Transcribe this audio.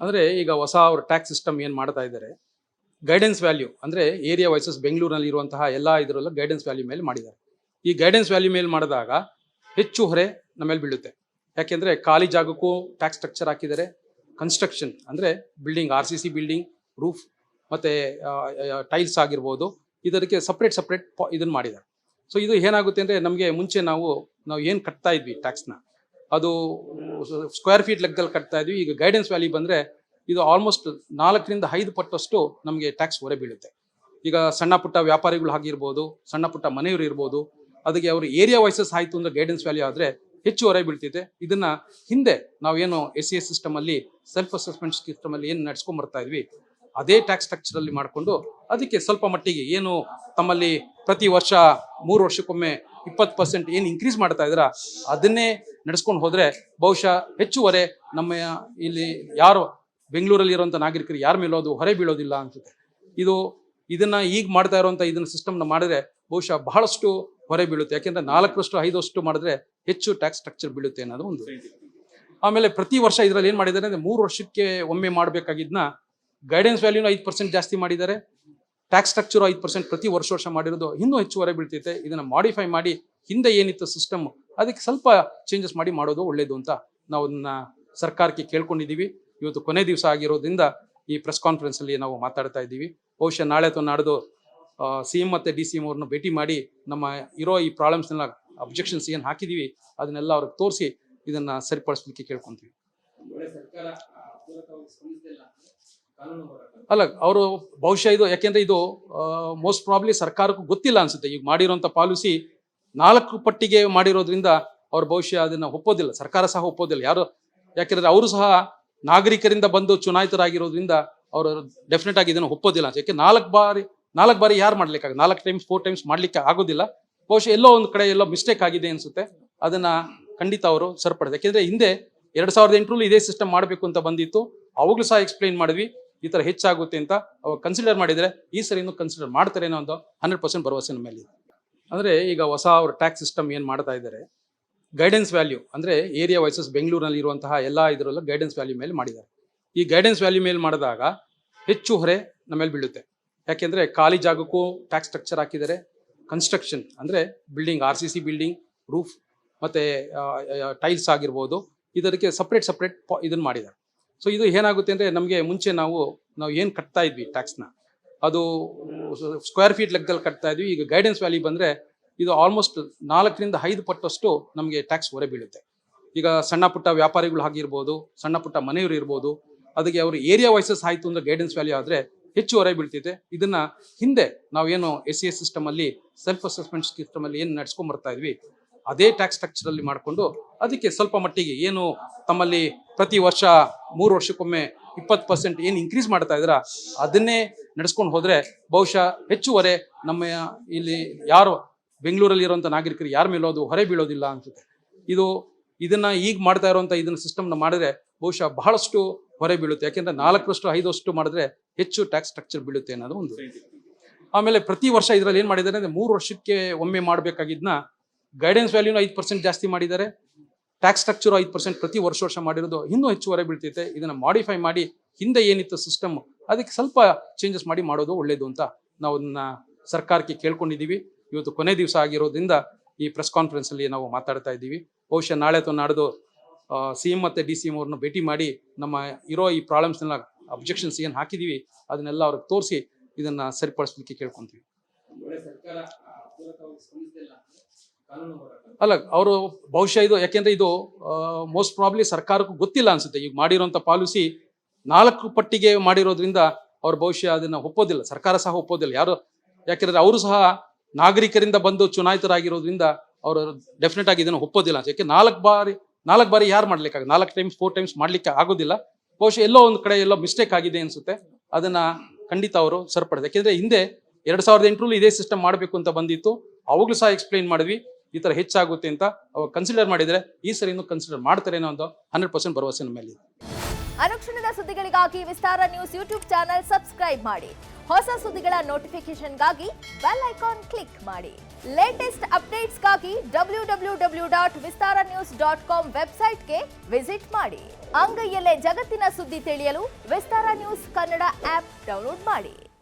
ಅಂದರೆ ಈಗ ಹೊಸ ಅವ್ರ ಟ್ಯಾಕ್ಸ್ ಸಿಸ್ಟಮ್ ಏನು ಮಾಡ್ತಾ ಇದ್ದಾರೆ ಗೈಡೆನ್ಸ್ ವ್ಯಾಲ್ಯೂ ಅಂದರೆ ಏರಿಯಾ ವೈಸಸ್ ಬೆಂಗಳೂರಿನಲ್ಲಿ ಇರುವಂತಹ ಎಲ್ಲ ಇದರಲ್ಲೂ ಗೈಡೆನ್ಸ್ ವ್ಯಾಲ್ಯೂ ಮೇಲೆ ಮಾಡಿದ್ದಾರೆ. ಈ ಗೈಡೆನ್ಸ್ ವ್ಯಾಲ್ಯೂ ಮೇಲೆ ಮಾಡಿದಾಗ ಹೆಚ್ಚು ಹೊರೆ ನಮ್ಮ ಮೇಲೆ ಬೀಳುತ್ತೆ. ಯಾಕೆಂದರೆ ಖಾಲಿ ಜಾಗಕ್ಕೂ ಟ್ಯಾಕ್ಸ್ ಸ್ಟ್ರಕ್ಚರ್ ಹಾಕಿದ್ದಾರೆ. ಕನ್ಸ್ಟ್ರಕ್ಷನ್ ಅಂದರೆ building R C C building roof ಮತ್ತು ಟೈಲ್ಸ್ ಆಗಿರ್ಬೋದು. ಇದಕ್ಕೆ ಸಪ್ರೇಟ್ ಸಪ್ರೇಟ್ ಇದನ್ನು ಮಾಡಿದ್ದಾರೆ. ಸೊ ಇದು ಏನಾಗುತ್ತೆ ಅಂದರೆ ನಮಗೆ ಮುಂಚೆ ನಾವು ನಾವು ಏನು ಕಟ್ತಾ ಇದ್ವಿ ಟ್ಯಾಕ್ಸ್ನ ಅದು ಸ್ಕ್ವೇರ್ ಫೀಟ್ ಲೆಕ್ಕದಲ್ಲಿ ಕಟ್ತಾ ಇದ್ವಿ. ಈಗ ಗೈಡೆನ್ಸ್ ವ್ಯಾಲಿ ಬಂದರೆ ಇದು ಆಲ್ಮೋಸ್ಟ್ ನಾಲ್ಕರಿಂದ ಐದು ಪಟ್ಟಷ್ಟು ನಮಗೆ ಟ್ಯಾಕ್ಸ್ ಹೊರೆ ಬೀಳುತ್ತೆ. ಈಗ ಸಣ್ಣ ಪುಟ್ಟ ವ್ಯಾಪಾರಿಗಳು ಆಗಿರ್ಬೋದು, ಸಣ್ಣ ಪುಟ್ಟ ಮನೆಯವರು ಇರ್ಬೋದು, ಅದಕ್ಕೆ ಅವರು ಏರಿಯಾ ವೈಸಸ್ ಆಯಿತು ಅಂದರೆ ಗೈಡೆನ್ಸ್ ವ್ಯಾಲ್ಯೂ ಆದರೆ ಹೆಚ್ಚು ಹೊರೆ ಬೀಳ್ತಿದೆ. ಇದನ್ನ ಹಿಂದೆ ನಾವೇನು ಎಸ್ ಸಿ ಎಸ್ ಸಿಸ್ಟಮಲ್ಲಿ ಸೆಲ್ಫ್ ಅಸೆಸ್ಮೆಂಟ್ ಸಿಸ್ಟಮಲ್ಲಿ ಏನು ನಡ್ಸ್ಕೊಂಡ್ ಬರ್ತಾ ಇದ್ವಿ, ಅದೇ ಟ್ಯಾಕ್ಸ್ ಸ್ಟ್ರಕ್ಚರಲ್ಲಿ ಮಾಡಿಕೊಂಡು ಅದಕ್ಕೆ ಸ್ವಲ್ಪ ಮಟ್ಟಿಗೆ ಏನು ತಮ್ಮಲ್ಲಿ ಪ್ರತಿ ವರ್ಷ ಮೂರು ವರ್ಷಕ್ಕೊಮ್ಮೆ ಇಪ್ಪತ್ತು ಪರ್ಸೆಂಟ್ ಏನು ಇನ್ಕ್ರೀಸ್ ಮಾಡ್ತಾ ಇದ್ದೀರಾ, ಅದನ್ನೇ ನಡೆಸ್ಕೊಂಡು ಹೋದರೆ ಬಹುಶಃ ಹೆಚ್ಚುವರೆ ನಮ್ಮ ಇಲ್ಲಿ ಯಾರು ಬೆಂಗಳೂರಲ್ಲಿ ಇರುವಂಥ ನಾಗರಿಕರು ಯಾರ ಮೇಲೂ ಅದು ಹೊರೆ ಬೀಳೋದಿಲ್ಲ ಅನ್ಸುತ್ತೆ. ಇದು, ಇದನ್ನು ಈಗ ಮಾಡ್ತಾ ಇರುವಂಥ ಇದನ್ನ ಸಿಸ್ಟಮ್ನ ಮಾಡಿದ್ರೆ ಬಹುಶಃ ಬಹಳಷ್ಟು ಹೊರೆ ಬೀಳುತ್ತೆ. ಯಾಕೆಂದರೆ ನಾಲ್ಕರಷ್ಟು ಐದಷ್ಟು ಮಾಡಿದ್ರೆ ಹೆಚ್ಚು ಟ್ಯಾಕ್ಸ್ ಸ್ಟ್ರಕ್ಚರ್ ಬೀಳುತ್ತೆ ಅನ್ನೋದು ಒಂದು. ಆಮೇಲೆ ಪ್ರತಿ ವರ್ಷ ಇದರಲ್ಲಿ ಏನು ಮಾಡಿದ್ದಾರೆ ಅಂದರೆ ಮೂರು ವರ್ಷಕ್ಕೆ ಒಮ್ಮೆ ಮಾಡಬೇಕಾಗಿದ್ದನ್ನ ಗೈಡೆನ್ಸ್ ವ್ಯಾಲ್ಯೂನ ಐದು ಪರ್ಸೆಂಟ್ ಜಾಸ್ತಿ ಮಾಡಿದ್ದಾರೆ. ಟ್ಯಾಕ್ಸ್ ಸ್ಟ್ರಕ್ಚರ್ ಐದು ಪರ್ಸೆಂಟ್ ಪ್ರತಿ ವರ್ಷ ವರ್ಷ ಮಾಡಿರೋದು ಇನ್ನೂ ಹೆಚ್ಚುವರೆ ಬೀಳ್ತೈತೆ. ಇದನ್ನು ಮಾಡಿಫೈ ಮಾಡಿ ಹಿಂದೆ ಏನಿತ್ತು ಸಿಸ್ಟಮ್ ಅದಕ್ಕೆ ಸ್ವಲ್ಪ ಚೇಂಜಸ್ ಮಾಡಿ ಮಾಡೋದು ಒಳ್ಳೆಯದು ಅಂತ ನಾವು ಸರ್ಕಾರಕ್ಕೆ ಕೇಳ್ಕೊಂಡಿದ್ದೀವಿ. ಇವತ್ತು ಕೊನೆ ದಿವಸ ಆಗಿರೋದ್ರಿಂದ ಈ ಪ್ರೆಸ್ ಕಾನ್ಫರೆನ್ಸಲ್ಲಿ ನಾವು ಮಾತಾಡ್ತಾ ಇದ್ದೀವಿ. ಬಹುಶಃ ನಾಳೆ ಅಥವಾ ನಾಡ್ದು ಸಿ ಎಂ ಮತ್ತು ಡಿ ಸಿ ಎಂ ಅವ್ರನ್ನ ಭೇಟಿ ಮಾಡಿ ನಮ್ಮ ಇರೋ ಈ ಪ್ರಾಬ್ಲಮ್ಸ್ನೆಲ್ಲ ಅಬ್ಜೆಕ್ಷನ್ಸ್ ಏನು ಹಾಕಿದ್ದೀವಿ ಅದನ್ನೆಲ್ಲ ಅವ್ರಿಗೆ ತೋರಿಸಿ ಇದನ್ನು ಸರಿಪಡಿಸ್ಲಿಕ್ಕೆ ಕೇಳ್ಕೊಂತೀವಿ. ಅಲ್ಲ, ಅವರು ಬಹುಶಃ ಇದು, ಯಾಕೆಂದ್ರೆ ಇದು ಮೋಸ್ಟ್ ಪ್ರಾಬ್ಲಿ ಸರ್ಕಾರಕ್ಕೂ ಗೊತ್ತಿಲ್ಲ ಅನ್ಸುತ್ತೆ. ಈಗ ಮಾಡಿರುವಂತ ಪಾಲಿಸಿ ನಾಲ್ಕು ಪಟ್ಟಿಗೆ ಮಾಡಿರೋದ್ರಿಂದ ಅವ್ರು ಬಹುಶಃ ಅದನ್ನ ಒಪ್ಪೋದಿಲ್ಲ. ಸರ್ಕಾರ ಸಹ ಒಪ್ಪೋದಿಲ್ಲ. ಯಾರು, ಯಾಕೆಂದ್ರೆ ಅವರು ಸಹ ನಾಗರಿಕರಿಂದ ಬಂದು ಚುನಾಯಿತರಾಗಿರೋದ್ರಿಂದ ಅವರು ಡೆಫಿನೆಟ್ ಆಗಿ ಇದನ್ನು ಒಪ್ಪೋದಿಲ್ಲ ಯಾಕೆ, ನಾಲ್ಕು ಬಾರಿ ನಾಲ್ಕು ಬಾರಿ ಯಾರು ಮಾಡ್ಲಿಕ್ಕೆ ನಾಲ್ಕು ಟೈಮ್ಸ್ ಫೋರ್ ಟೈಮ್ಸ್ ಮಾಡ್ಲಿಕ್ಕೆ ಆಗೋದಿಲ್ಲ. ಬಹುಶಃ ಎಲ್ಲೋ ಒಂದು ಕಡೆ ಎಲ್ಲೋ ಮಿಸ್ಟೇಕ್ ಆಗಿದೆ ಅನ್ಸುತ್ತೆ. ಅದನ್ನ ಖಂಡಿತ ಅವರು ಸರಿಪಡ್ದು ಯಾಕೆಂದ್ರೆ ಹಿಂದೆ ಎರಡ್ ಸಾವಿರದ ಎಂಟರಲ್ಲಿ ಇದೇ ಸಿಸ್ಟಮ್ ಮಾಡಬೇಕು ಅಂತ ಬಂದಿತ್ತು. ಅವಾಗ್ಲೂ ಸಹ ಎಕ್ಸ್ಪ್ಲೈನ್ ಮಾಡಿದ್ವಿ. ಈ ತರ ಹೆಚ್ಚಾಗುತ್ತೆ ಅಂತ ಅವಾಗ ಕನ್ಸಿಡರ್ ಮಾಡಿದ್ರೆ ಈ ಸರಿ ಇನ್ನು ಕನ್ಸಿಡರ್ ಮಾಡ್ತಾರೆ ಅನ್ನೋ ಒಂದು ಹಂಡ್ರೆಡ್ ಪರ್ಸೆಂಟ್ ಭರವಸೆ ನಮ್ಮ ಮೇಲೆ ಅಂದ್ರೆ ಈಗ ಹೊಸ ಅವ್ರ ಟ್ಯಾಕ್ಸ್ ಸಿಸ್ಟಮ್ ಏನು ಮಾಡ್ತಾ ಇದ್ದಾರೆ ಗೈಡೆನ್ಸ್ ವ್ಯಾಲ್ಯೂ ಅಂದ್ರೆ ಏರಿಯಾ ವೈಸಸ್ ಬೆಂಗಳೂರಿನಲ್ಲಿ ಇರುವಂತಹ ಎಲ್ಲ ಇದರಲ್ಲೂ ಗೈಡೆನ್ಸ್ ವ್ಯಾಲ್ಯೂ ಮೇಲೆ ಮಾಡಿದ್ದಾರೆ. ಈ ಗೈಡೆನ್ಸ್ ವ್ಯಾಲ್ಯೂ ಮೇಲೆ ಮಾಡಿದಾಗ ಹೆಚ್ಚು ಹೊರೆ ನಮ್ಮ ಮೇಲೆ ಬೀಳುತ್ತೆ. ಯಾಕೆಂದ್ರೆ ಖಾಲಿ ಜಾಗಕ್ಕೂ ಟ್ಯಾಕ್ಸ್ ಸ್ಟ್ರಕ್ಚರ್ ಹಾಕಿದ್ದಾರೆ. ಕನ್ಸ್ಟ್ರಕ್ಷನ್ ಅಂದ್ರೆ building R C C building roof ಮತ್ತೆ ಟೈಲ್ಸ್ ಆಗಿರ್ಬೋದು. ಇದಕ್ಕೆ ಸಪ್ರೇಟ್ ಸಪ್ರೇಟ್ ಇದನ್ನ ಮಾಡಿದ್ದಾರೆ. ಸೊ ಇದು ಏನಾಗುತ್ತೆ ಅಂದ್ರೆ ನಮಗೆ ಮುಂಚೆ ನಾವು ನಾವು ಏನು ಕಟ್ತಾ ಇದ್ವಿ ಟ್ಯಾಕ್ಸ್ನ ಅದು ಸ್ಕ್ವೇರ್ ಫೀಟ್ ಲೆಕ್ಕದಲ್ಲಿ ಕಟ್ತಾ ಇದ್ವಿ. ಈಗ ಗೈಡೆನ್ಸ್ ವ್ಯಾಲಿ ಬಂದ್ರೆ ಇದು ಆಲ್ಮೋಸ್ಟ್ ನಾಲ್ಕರಿಂದ ಐದು ಪಟ್ಟಷ್ಟು ನಮಗೆ ಟ್ಯಾಕ್ಸ್ ಹೊರೆ ಬೀಳುತ್ತೆ. ಈಗ ಸಣ್ಣ ಪುಟ್ಟ ವ್ಯಾಪಾರಿಗಳು ಆಗಿರ್ಬೋದು, ಸಣ್ಣ ಪುಟ್ಟ ಮನೆಯವರು ಇರ್ಬೋದು, ಅದಕ್ಕೆ ಅವರು ಏರಿಯಾ ವೈಸಸ್ ಆಯಿತು ಅಂದ್ರೆ ಗೈಡೆನ್ಸ್ ವ್ಯಾಲ್ಯೂ ಆದರೆ ಹೆಚ್ಚು ಹೊರೆ ಬೀಳ್ತಿದೆ. ಇದನ್ನ ಹಿಂದೆ ನಾವೇನು ಎಸ್ ಸಿ ಎಸ್ ಸಿಸ್ಟಮಲ್ಲಿ ಸೆಲ್ಫ್ ಅಸೆಸ್ಮೆಂಟ್ ಸಿಸ್ಟಮಲ್ಲಿ ಏನು ನಡ್ಸ್ಕೊಂಬರ್ತಾ ಇದ್ವಿ ಅದೇ ಟ್ಯಾಕ್ಸ್ ಸ್ಟ್ರಕ್ಚರಲ್ಲಿ ಮಾಡಿಕೊಂಡು ಅದಕ್ಕೆ ಸ್ವಲ್ಪ ಮಟ್ಟಿಗೆ ಏನು ತಮ್ಮಲ್ಲಿ ಪ್ರತಿ ವರ್ಷ ಮೂರು ವರ್ಷಕ್ಕೊಮ್ಮೆ ಇಪ್ಪತ್ತು ಪರ್ಸೆಂಟ್ ಏನು ಇನ್ಕ್ರೀಸ್ ಮಾಡ್ತಾ ಇದ್ದೀರಾ, ಅದನ್ನೇ ನಡೆಸ್ಕೊಂಡು ಹೋದರೆ ಬಹುಶಃ ಹೆಚ್ಚುವರೆ ನಮ್ಮ ಇಲ್ಲಿ ಯಾರು ಬೆಂಗಳೂರಲ್ಲಿ ಇರುವಂಥ ನಾಗರಿಕರು ಯಾರ ಮೇಲೂ ಅದು ಹೊರೆ ಬೀಳೋದಿಲ್ಲ ಅನ್ಸುತ್ತೆ. ಇದು, ಇದನ್ನ ಈಗ ಮಾಡ್ತಾ ಇರುವಂಥ ಇದನ್ನ ಸಿಸ್ಟಮ್ನ ಮಾಡಿದ್ರೆ ಬಹುಶಃ ಬಹಳಷ್ಟು ಹೊರೆ ಬೀಳುತ್ತೆ. ಯಾಕೆಂದ್ರೆ ನಾಲ್ಕರಷ್ಟು ಐದಷ್ಟು ಮಾಡಿದ್ರೆ ಹೆಚ್ಚು ಟ್ಯಾಕ್ಸ್ ಸ್ಟ್ರಕ್ಚರ್ ಬೀಳುತ್ತೆ ಅನ್ನೋದು ಒಂದು. ಆಮೇಲೆ ಪ್ರತಿ ವರ್ಷ ಇದರಲ್ಲಿ ಏನು ಮಾಡಿದ್ದಾರೆ ಅಂದರೆ ಮೂರು ವರ್ಷಕ್ಕೆ ಒಮ್ಮೆ ಮಾಡಬೇಕಾಗಿದ್ನ ಗೈಡೆನ್ಸ್ ವ್ಯಾಲ್ಯೂನ ಐದು ಪರ್ಸೆಂಟ್ ಜಾಸ್ತಿ ಮಾಡಿದ್ದಾರೆ. ಟ್ಯಾಕ್ಸ್ ಸ್ಟ್ರಕ್ಚರ್ ಐದು ಪರ್ಸೆಂಟ್ ಪ್ರತಿ ವರ್ಷ ವರ್ಷ ಮಾಡಿರೋದು ಇನ್ನೂ ಹೆಚ್ಚುವರೆ ಬೀಳ್ತೈತೆ. ಇದನ್ನು ಮಾಡಿಫೈ ಮಾಡಿ ಹಿಂದೆ ಏನಿತ್ತು ಸಿಸ್ಟಮ್ ಅದಕ್ಕೆ ಸ್ವಲ್ಪ ಚೇಂಜಸ್ ಮಾಡಿ ಮಾಡೋದು ಒಳ್ಳೇದು ಅಂತ ನಾವು ಅದನ್ನ ಸರ್ಕಾರಕ್ಕೆ ಕೇಳ್ಕೊಂಡಿದ್ದೀವಿ. ಇವತ್ತು ಕೊನೆ ದಿವಸ ಆಗಿರೋದ್ರಿಂದ ಈ ಪ್ರೆಸ್ ಕಾನ್ಫರೆನ್ಸಲ್ಲಿ ನಾವು ಮಾತಾಡ್ತಾ ಇದ್ದೀವಿ. ಬಹುಶಃ ನಾಳೆ ಅಥವಾ ನಾಡ್ದು ಸಿ ಎಂ ಮತ್ತು ಡಿ ಸಿ ಎಂ ಅವ್ರನ್ನ ಭೇಟಿ ಮಾಡಿ ನಮ್ಮ ಇರೋ ಈ ಪ್ರಾಬ್ಲಮ್ಸ್ನೆಲ್ಲ ಅಬ್ಜೆಕ್ಷನ್ಸ್ ಏನು ಹಾಕಿದ್ದೀವಿ ಅದನ್ನೆಲ್ಲ ಅವ್ರಿಗೆ ತೋರಿಸಿ ಇದನ್ನ ಸರಿಪಡಿಸ್ಲಿಕ್ಕೆ ಕೇಳ್ಕೊಂತೀವಿ. ಅಲ್ಲ, ಅವರು ಬಹುಶಃ ಇದು, ಯಾಕೆಂದ್ರೆ ಇದು ಮೋಸ್ಟ್ ಪ್ರಾಬ್ಲಿ ಸರ್ಕಾರಕ್ಕೂ ಗೊತ್ತಿಲ್ಲ ಅನ್ಸುತ್ತೆ. ಈಗ ಮಾಡಿರುವಂತ ಪಾಲಿಸಿ ನಾಲ್ಕು ಪಟ್ಟಿಗೆ ಮಾಡಿರೋದ್ರಿಂದ ಅವ್ರು ಬಹುಶಃ ಅದನ್ನ ಒಪ್ಪೋದಿಲ್ಲ. ಸರ್ಕಾರ ಸಹ ಒಪ್ಪೋದಿಲ್ಲ. ಯಾರು, ಯಾಕೆಂದ್ರೆ ಅವರು ಸಹ ನಾಗರಿಕರಿಂದ ಬಂದು ಚುನಾಯಿತರಾಗಿರೋದ್ರಿಂದ ಅವರು ಡೆಫಿನೆಟ್ ಆಗಿ ಇದನ್ನು ಒಪ್ಪೋದಿಲ್ಲ ಯಾಕೆ, ನಾಲ್ಕು ಬಾರಿ ನಾಲ್ಕು ಬಾರಿ ಯಾರು ಮಾಡ್ಲಿಕ್ಕೆ ನಾಲ್ಕು ಟೈಮ್ಸ್ ಫೋರ್ ಟೈಮ್ಸ್ ಮಾಡ್ಲಿಕ್ಕೆ ಆಗೋದಿಲ್ಲ. ಬಹುಶಃ ಎಲ್ಲೋ ಒಂದು ಕಡೆ ಎಲ್ಲೋ ಮಿಸ್ಟೇಕ್ ಆಗಿದೆ ಅನ್ಸುತ್ತೆ. ಅದನ್ನ ಖಂಡಿತ ಅವರು ಸರಿಪಡ್ದು ಯಾಕೆಂದ್ರೆ ಹಿಂದೆ ಎರಡ್ ಸಾವಿರದ ಎಂಟರಲ್ಲಿ ಇದೇ ಸಿಸ್ಟಮ್ ಮಾಡಬೇಕು ಅಂತ ಬಂದಿತ್ತು. ಅವಾಗಲೂ ಸಹ ಎಕ್ಸ್ಪ್ಲೈನ್ ಮಾಡಿದ್ವಿ. ಈ ತರ ಹೆಚ್ಚಾಗುತ್ತೆ ಅಂತ ಅವಾಗ ಕನ್ಸಿಡರ್ ಮಾಡಿದ್ರೆ ಈ ಸರಿ ಇನ್ನು ಕನ್ಸಿಡರ್ ಮಾಡ್ತಾರೆ ಅನ್ನೋ ಒಂದು ಹಂಡ್ರೆಡ್ ಪರ್ಸೆಂಟ್ ಭರವಸೆ ನಮ್ಮ ಮೇಲೆ ಅನುಕ್ಷಣದ ಸುದ್ದಿಗಳಿಗಾಗಿ Vistara news YouTube channel subscribe ಮಾಡಿ. ಹೊಸ ಸುದ್ದಿಗಳ ನೋಟಿಫಿಕೇಶನ್ಗಾಗಿ ಬೆಲ್ ಐಕಾನ್ ಕ್ಲಿಕ್ ಮಾಡಿ. Latest ಅಪ್ಡೇಟ್ಸ್ಗಾಗಿ W W W dot Vistara news dot com ವೆಬ್ಸೈಟ್ಗೆ ವಿಸಿಟ್ ಮಾಡಿ. ಅಂಗೈಯಲ್ಲೇ ಜಗತ್ತಿನ ಸುದ್ದಿ ತಿಳಿಯಲು Vistara news Kannada app download ಮಾಡಿ.